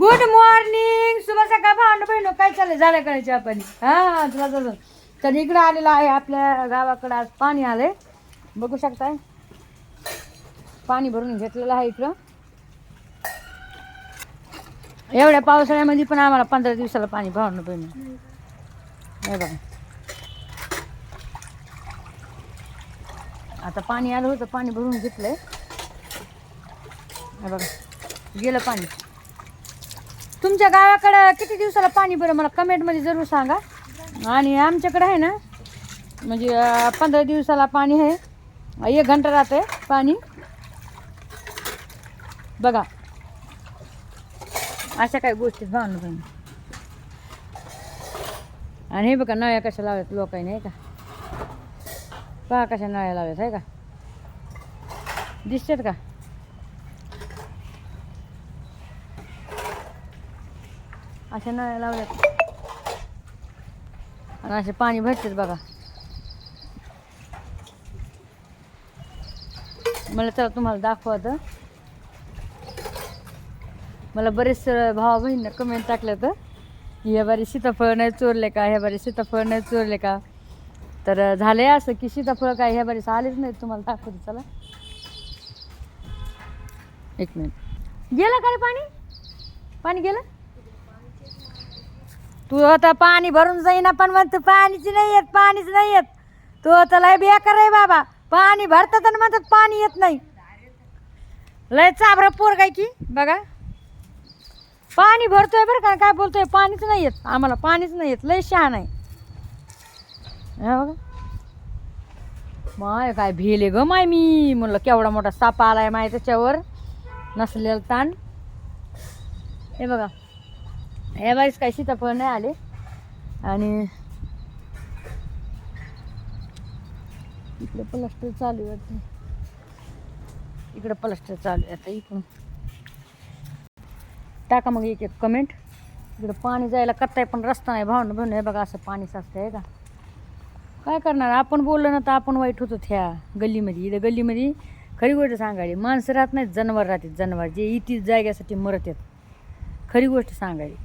Good morning शुभ सकाळ भावंड बहिण काय चाललंय? झालं करायचे आपण हां चला चालू तर इकडं आलेलं आहे आपल्या गावाकडं. आज पाणी आलंय. बघू शकताय. पाणी भरून घेतलेलं आहे इकडं. एवढ्या पावसाळ्यामध्ये पण आम्हाला पंधरा दिवसाला पाणी भावंड बहिण. हे बघा. आता पाणी आलं होतं पाणी भरून घेतलंय. हे बघा. गेलं पाणी. तुमच्या गावाकडं किती दिवसाला पाणी बरं मला कमेंटमध्ये जरूर सांगा. आणि आमच्याकडं आहे ना म्हणजे पंधरा दिवसाला पाणी आहे. एक घंटा राहते पाणी. बघा. अशा काही गोष्टी भावना बहिणी. आणि हे बघा नळ्या कशा लावल्यात लोकांनी आहे का? पहा कशा नळ्या लावल्यात आहे का? दिसतात का? अशा नळ्या लावल्यात. आणि असे पाणी भरतात बघा. मला चला तुम्हाला दाखवतं. मला बरेच भावा बहिणीनं कमेंट टाकलं तर ह्या बारी सीताफळ नाही चोरले का? ह्या बारी सीताफळ नाही चोरले का? तर झालंय असं की सीताफळ काय? ह्या बारीस आलेच नाहीत तुम्हाला दाखवते. चला. एक मिनिट गेलं का रे पाणी? पाणी गेलं? तू आता पाणी भरून जाईना पण म्हणतो पाणीच नाही येत पाणीच नाही येत. तू आता लय बेकार आहे बाबा. पाणी भरतात आणि म्हणतात पाणी येत नाही. लय चाबरा पोर काय की बघा. पाणी भरतोय बरं का काय बोलतोय? पाणीच नाही येत. आम्हाला पाणीच नाही येत. लय शहाण आहे. हा बघा. माय काय भेले ग माय मी. म्हणलं केवढा मोठा साप आलाय माय त्याच्यावर. नसलेला ताण. हे बघा. या बारीस काही सीताफळ नाही आले. आणि इकडे प्लास्टर चालू आहे इकडे प्लास्टर चालू आहे आता इकडून. टाका मग एक एक कमेंट इकडे पाणी जायला करताय पण रस्ता नाही भावनं भावनं. हे बघा असं पाणी साचतं आहे का? काय करणार? आपण बोललो ना तर आपण वाईट होतो ह्या गल्लीमध्ये. इथं गल्लीमध्ये खरी गोष्ट सांगायची माणसं राहत नाहीत जनावर राहतात. जनावर जे इथे जाग्यासाठी मरत आहेत खरी गोष्ट सांगायची